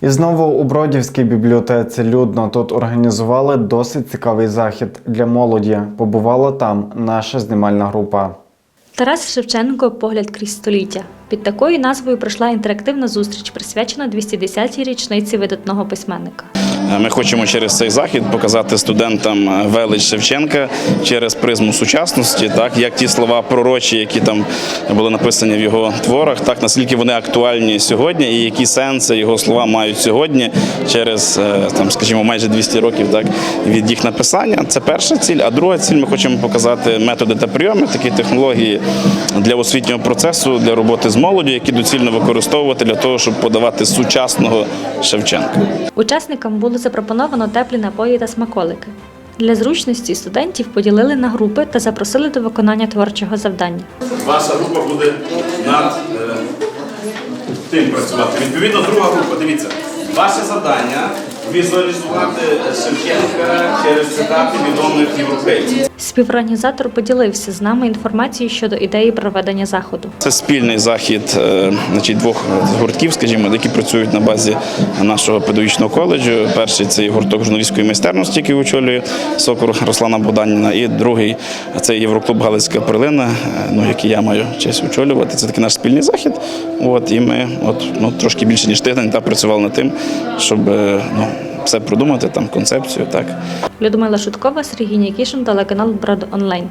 І знову у Бродівській бібліотеці людно тут організували досить цікавий захід для молоді. Побувала там наша знімальна група. Тарас Шевченко Погляд крізь століття. Під такою назвою пройшла інтерактивна зустріч, присвячена 210-й річниці видатного письменника. Ми хочемо через цей захід показати студентам велич Шевченка через призму сучасності, так як ті слова пророчі, які там були написані в його творах, так наскільки вони актуальні сьогодні, і які сенси його слова мають сьогодні, через е, там, скажімо, майже 200 років так від їх написання. Це перша ціль. А друга ціль ми хочемо показати методи та прийоми, такі технології для освітнього процесу, для роботи з молоддю, які доцільно використовувати для того, щоб подавати сучасного Шевченка. Учасникам було запропоновано теплі напої та смаколики. Для зручності студентів поділили на групи та запросили до виконання творчого завдання. Ваша група буде над е, тим працювати. Відповідно, друга група, дивіться, ваше завдання візуалізувати Шевченка через цитати відомих європейців. Співорганізатор поділився з нами інформацією щодо ідеї проведення заходу. Це спільний захід е, значить, двох гуртків, скажімо, які працюють на базі нашого педагогічного коледжу. Перший це гурток журналістської майстерності, який очолює Сокор Руслана Богданіна, і другий це Євроклуб Галицька перлина, е, ну, який я маю честь очолювати. Це такий наш спільний захід. От, і ми от, ну, трошки більше ніж тиждень та працювали над тим, щоб е, ну, все продумати, там концепцію. так. Людмила Шуткова, Сергій Нікішин, телеканал Брод Онлайн.